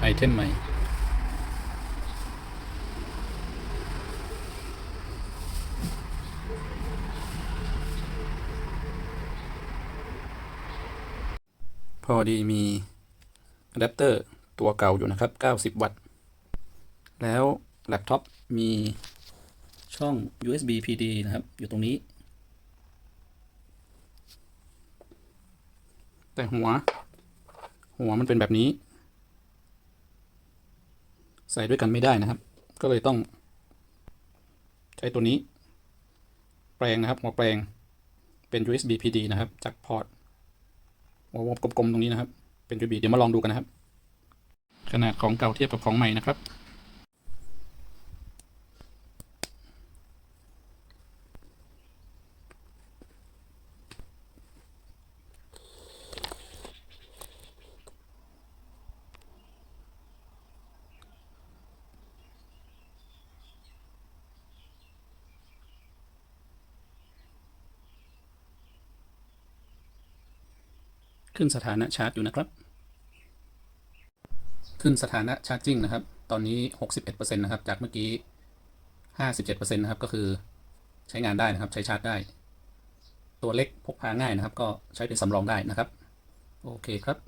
ไอเทมใหม่ พอดีมีอะแดปเตอร์ตัวเก่าอยู่นะครับ 90 วัตต์ แล้วแล็ปท็อปมีช่อง USB PD นะครับ อยู่ตรงนี้ แต่หัว หัวมันเป็นแบบนี้ ใส่ด้วยกันไม่ได้นะครับ ก็เลยต้อง ใช้ตัวนี้ แปลงนะครับหัวแปลงเป็น USB PD นะครับ จากพอร์ตหัวกลมๆตรงนี้นะครับ เป็น USB เดี๋ยวมาลองดูกันนะครับ ขนาดของเก่าเทียบกับของใหม่นะครับ ขึ้นสถานะชาร์จอยู่นะครับ ขึ้นสถานะชาร์จจิ้งนะครับ ตอนนี้ 61%นะครับ จากเมื่อกี้ 57%นะครับ ก็คือใช้งานได้นะครับ ใช้ชาร์จได้ ตัวเล็กพกพาง่ายนะครับ ก็ใช้เป็นสำรองได้นะครับ โอเคครับ